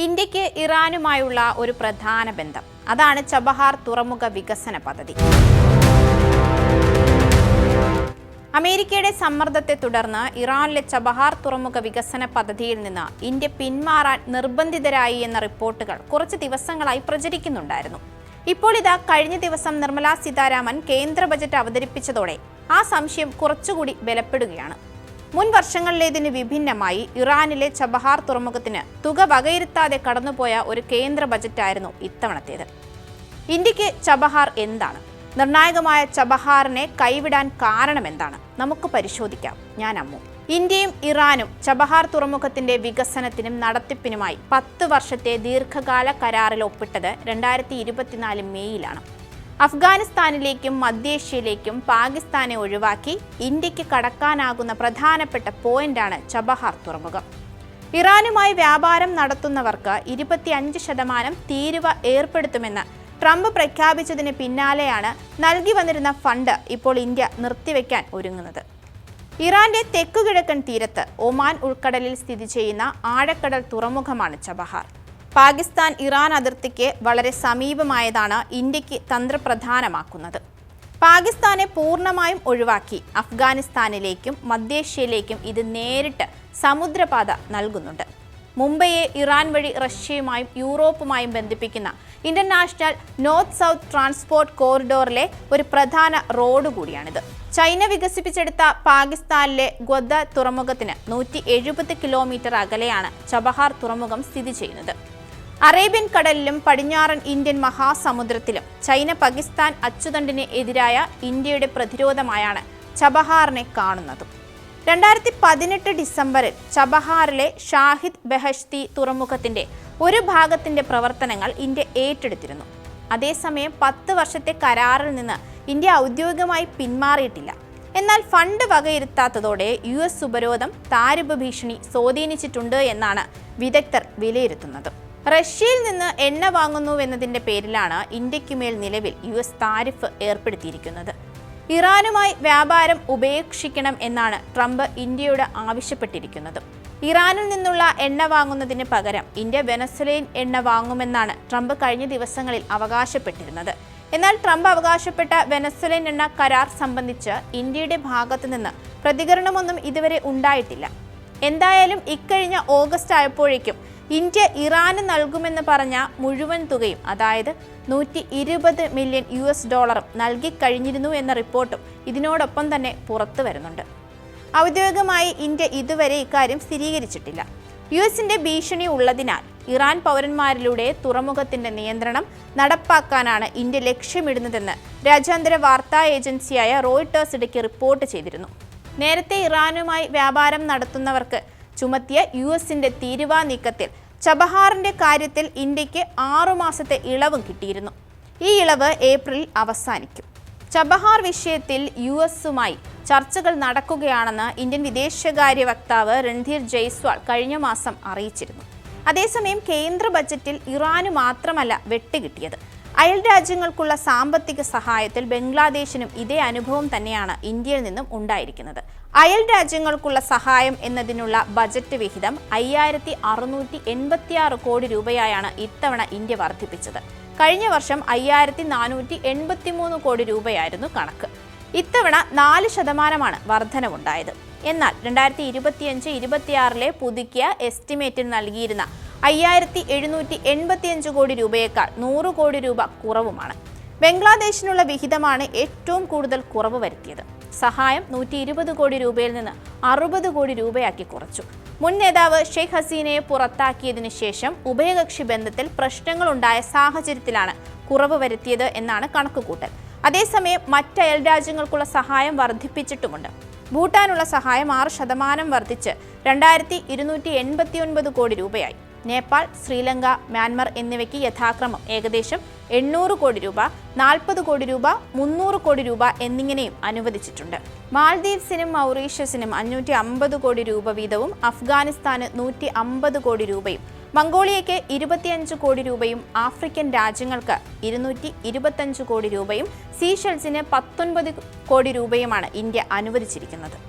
ഇന്ത്യയ്ക്ക് ഇറാനുമായുള്ള ഒരു പ്രധാന ബന്ധം. അതാണ് ചബഹാർ തുറമുഖ വികസന പദ്ധതി. അമേരിക്കയുടെ സമ്മർദ്ദത്തെ തുടർന്ന് ഇറാനിലെ ചബഹാർ തുറമുഖ വികസന പദ്ധതിയിൽ നിന്ന് ഇന്ത്യ പിന്മാറാൻ നിർബന്ധിതരായി എന്ന റിപ്പോർട്ടുകൾ കുറച്ച് ദിവസങ്ങളായി പ്രചരിക്കുന്നുണ്ടായിരുന്നു. ഇപ്പോൾ ഇതാ കഴിഞ്ഞ ദിവസം നിർമ്മലാ സീതാരാമൻ കേന്ദ്ര ബജറ്റ് അവതരിപ്പിച്ചതോടെ ആ സംശയം കുറച്ചുകൂടി ബലപ്പെടുകയാണ്. മുൻ വർഷങ്ങളിലേതിന് വിഭിന്നമായി ഇറാനിലെ ചബഹാർ തുറമുഖത്തിന് തുക വകയിരുത്താതെ കടന്നുപോയ ഒരു കേന്ദ്ര ബജറ്റായിരുന്നു ഇത്തവണത്തേത്. ഇന്ത്യയ്ക്ക് ചബഹാർ എന്താണ്? നിർണായകമായ ചബഹാറിനെ കൈവിടാൻ കാരണം എന്താണ് നമുക്ക് പരിശോധിക്കാം. ഞാൻ അമ്മു. ഇന്ത്യയും ഇറാനും ചബഹാർ തുറമുഖത്തിന്റെ വികസനത്തിനും നടത്തിപ്പിനുമായി പത്ത് വർഷത്തെ ദീർഘകാല കരാറിൽ ഒപ്പിട്ടത് രണ്ടായിരത്തി ഇരുപത്തിനാല് മെയ്യിലാണ് അഫ്ഗാനിസ്ഥാനിലേക്കും മധ്യേഷ്യയിലേക്കും പാകിസ്ഥാനെ ഒഴിവാക്കി ഇന്ത്യയ്ക്ക് കടക്കാനാകുന്ന പ്രധാനപ്പെട്ട പോയിന്റാണ് ചബഹാർ തുറമുഖം. ഇറാനുമായി വ്യാപാരം നടത്തുന്നവർക്ക് ഇരുപത്തിയഞ്ച് ശതമാനം തീരുവ ഏർപ്പെടുത്തുമെന്ന് ട്രംപ് പ്രഖ്യാപിച്ചതിന് പിന്നാലെയാണ് നൽകി വന്നിരുന്ന ഫണ്ട് ഇപ്പോൾ ഇന്ത്യ നിർത്തിവെക്കാൻ ഒരുങ്ങുന്നത്. ഇറാന്റെ തെക്കുകിഴക്കൻ തീരത്ത് ഒമാൻ ഉൾക്കടലിൽ സ്ഥിതി ചെയ്യുന്ന ആഴക്കടൽ തുറമുഖമാണ് ചബഹാർ. പാകിസ്ഥാൻ ഇറാൻ അതിർത്തിക്ക് വളരെ സമീപമായതാണ് ഇന്ത്യയ്ക്ക് തന്ത്രപ്രധാനമാക്കുന്നത്. പാകിസ്ഥാനെ പൂർണമായും ഒഴിവാക്കി അഫ്ഗാനിസ്ഥാനിലേക്കും മധ്യേഷ്യയിലേക്കും ഇത് നേരിട്ട് സമുദ്രപാത നൽകുന്നുണ്ട്. മുംബൈയെ ഇറാൻ വഴി റഷ്യയുമായും യൂറോപ്പുമായും ബന്ധിപ്പിക്കുന്ന ഇന്റർനാഷണൽ നോർത്ത് സൗത്ത് ട്രാൻസ്പോർട്ട് കോറിഡോറിലെ ഒരു പ്രധാന റോഡ് കൂടിയാണിത്. ചൈന വികസിപ്പിച്ചെടുത്ത പാകിസ്ഥാനിലെ ഗ്വദ തുറമുഖത്തിന് നൂറ്റി കിലോമീറ്റർ അകലെയാണ് ചബഹാർ തുറമുഖം സ്ഥിതി ചെയ്യുന്നത്. അറേബ്യൻ കടലിലും പടിഞ്ഞാറൻ ഇന്ത്യൻ മഹാസമുദ്രത്തിലും ചൈന പാകിസ്ഥാൻ അച്ചുതണ്ടിന് എതിരായ ഇന്ത്യയുടെ പ്രതിരോധമായാണ് ചബഹാറിനെ കാണുന്നത്. രണ്ടായിരത്തി പതിനെട്ട് ഡിസംബറിൽ ചബഹാറിലെ ഷാഹിദ് ബെഹഷ്തി തുറമുഖത്തിന്റെ ഒരു ഭാഗത്തിന്റെ പ്രവർത്തനങ്ങൾ ഇന്ത്യ ഏറ്റെടുത്തിരുന്നു. അതേസമയം പത്ത് വർഷത്തെ കരാറിൽ നിന്ന് ഇന്ത്യ ഔദ്യോഗികമായി പിന്മാറിയിട്ടില്ല. എന്നാൽ ഫണ്ട് വകയിരുത്താത്തതോടെ യു എസ് ഉപരോധം താരിഫ് ഭീഷണി സ്വാധീനിച്ചിട്ടുണ്ട് എന്നാണ് വിദഗ്ധർ വിലയിരുത്തുന്നത്. റഷ്യയിൽ നിന്ന് എണ്ണ വാങ്ങുന്നുവെന്നതിന്റെ പേരിലാണ് ഇന്ത്യക്കുമേൽ നിലവിൽ യു എസ് താരിഫ് ഏർപ്പെടുത്തിയിരിക്കുന്നത്. ഇറാനുമായി വ്യാപാരം ഉപേക്ഷിക്കണം എന്നാണ് ട്രംപ് ഇന്ത്യയോട് ആവശ്യപ്പെട്ടിരിക്കുന്നത്. ഇറാനിൽ നിന്നുള്ള എണ്ണ വാങ്ങുന്നതിന് പകരം ഇന്ത്യ വെനസ്വലയിൽ എണ്ണ വാങ്ങുമെന്നാണ് ട്രംപ് കഴിഞ്ഞ ദിവസങ്ങളിൽ അവകാശപ്പെട്ടിരുന്നത്. എന്നാൽ ട്രംപ് അവകാശപ്പെട്ട വെനസ്വലൻ എണ്ണ കരാർ സംബന്ധിച്ച് ഇന്ത്യയുടെ ഭാഗത്തു നിന്ന് പ്രതികരണമൊന്നും ഇതുവരെ ഉണ്ടായിട്ടില്ല. എന്തായാലും ഇക്കഴിഞ്ഞ ഓഗസ്റ്റ് ആയപ്പോഴേക്കും ഇന്ത്യ ഇറാന് നൽകുമെന്ന് പറഞ്ഞ മുഴുവൻ തുകയും അതായത് നൂറ്റി ഇരുപത് മില്യൺ യു എസ് ഡോളറും നൽകിക്കഴിഞ്ഞിരുന്നു എന്ന റിപ്പോർട്ടും ഇതിനോടൊപ്പം തന്നെ പുറത്തു വരുന്നുണ്ട്. ഔദ്യോഗികമായി ഇന്ത്യ ഇതുവരെ ഇക്കാര്യം സ്ഥിരീകരിച്ചിട്ടില്ല. യു എസിന്റെ ഭീഷണി ഉള്ളതിനാൽ ഇറാൻ പൗരന്മാരിലൂടെ തുറമുഖത്തിന്റെ നിയന്ത്രണം നടപ്പാക്കാനാണ് ഇന്ത്യ ലക്ഷ്യമിടുന്നതെന്ന് രാജ്യാന്തര വാർത്താ ഏജൻസിയായ റോയിട്ടേഴ്സ് ഇടയ്ക്ക് റിപ്പോർട്ട് ചെയ്തിരുന്നു. നേരത്തെ ഇറാനുമായി വ്യാപാരം നടത്തുന്നവർക്ക് ചുമത്തിയ യു എസിന്റെ തീരുവാ നീക്കത്തിൽ ചബഹാറിന്റെ കാര്യത്തിൽ ഇന്ത്യയ്ക്ക് ആറുമാസത്തെ ഇളവും കിട്ടിയിരുന്നു. ഈ ഇളവ് ഏപ്രിലിൽ അവസാനിക്കും. ചബഹാർ വിഷയത്തിൽ യു എസുമായി ചർച്ചകൾ നടക്കുകയാണെന്ന് ഇന്ത്യൻ വിദേശകാര്യ വക്താവ് രൺധീർ ജയ്സ്വാൾ കഴിഞ്ഞ മാസം അറിയിച്ചിരുന്നു. അതേസമയം കേന്ദ്ര ബജറ്റിൽ ഇറാന് മാത്രമല്ല വെട്ടുകിട്ടിയത്. അയൽ രാജ്യങ്ങൾക്കുള്ള സാമ്പത്തിക സഹായത്തിൽ ബംഗ്ലാദേശിനും ഇതേ അനുഭവം തന്നെയാണ് ഇന്ത്യയിൽ നിന്നും ഉണ്ടായിരിക്കുന്നത്. അയൽ രാജ്യങ്ങൾക്കുള്ള സഹായം എന്നതിനുള്ള ബജറ്റ് വിഹിതം അയ്യായിരത്തി അറുന്നൂറ്റി എൺപത്തിയാറ് കോടി രൂപയായാണ് ഇത്തവണ ഇന്ത്യ വർദ്ധിപ്പിച്ചത്. കഴിഞ്ഞ വർഷം അയ്യായിരത്തി നാനൂറ്റി എൺപത്തിമൂന്ന് കോടി രൂപയായിരുന്നു കണക്ക്. ഇത്തവണ നാല് ശതമാനമാണ് വർധനവുണ്ടായത്. എന്നാൽ രണ്ടായിരത്തി ഇരുപത്തിയഞ്ച് ഇരുപത്തിയാറിലെ പുതുക്കിയ എസ്റ്റിമേറ്റിൽ നൽകിയിരുന്ന അയ്യായിരത്തി എഴുന്നൂറ്റി എൺപത്തിയഞ്ച് കോടി രൂപയേക്കാൾ നൂറ് കോടി രൂപ കുറവുമാണ്. ബംഗ്ലാദേശിനുള്ള വിഹിതമാണ് ഏറ്റവും കൂടുതൽ കുറവ് വരുത്തിയത്. സഹായം നൂറ്റി ഇരുപത് കോടി രൂപയിൽ നിന്ന് അറുപത് കോടി രൂപയാക്കി കുറച്ചു. മുൻ നേതാവ് ഷെയ്ഖ് ഹസീനയെ പുറത്താക്കിയതിനു ശേഷം ഉഭയകക്ഷി ബന്ധത്തിൽ പ്രശ്നങ്ങളുണ്ടായ സാഹചര്യത്തിലാണ് കുറവ് വരുത്തിയത് എന്നാണ് കണക്കുകൂട്ടൽ. അതേസമയം മറ്റ് അയൽ രാജ്യങ്ങൾക്കുള്ള സഹായം വർദ്ധിപ്പിച്ചിട്ടുമുണ്ട്. ഭൂട്ടാനുള്ള സഹായം ആറ് ശതമാനം വർദ്ധിച്ച് രണ്ടായിരത്തി ഇരുന്നൂറ്റി എൺപത്തി ഒൻപത് കോടി രൂപയായി. നേപ്പാൾ ശ്രീലങ്ക മ്യാൻമർ എന്നിവയ്ക്ക് യഥാക്രമം. ഏകദേശം എണ്ണൂറ് കോടി രൂപ നാൽപ്പത് കോടി രൂപ മുന്നൂറ് കോടി രൂപ എന്നിങ്ങനെയും അനുവദിച്ചിട്ടുണ്ട്. മാൽദീവ്സിനും മൗറീഷ്യസിനും അഞ്ഞൂറ്റി അമ്പത് കോടി രൂപ വീതവും അഫ്ഗാനിസ്ഥാന് നൂറ്റി അമ്പത് കോടി രൂപയും മംഗോളിയയ്ക്ക് ഇരുപത്തിയഞ്ച് കോടി രൂപയും ആഫ്രിക്കൻ രാജ്യങ്ങൾക്ക് ഇരുന്നൂറ്റി ഇരുപത്തഞ്ച് കോടി രൂപയും സീഷെൽസിന് പത്തൊൻപത് കോടി രൂപയുമാണ് ഇന്ത്യ അനുവദിച്ചിരിക്കുന്നത്.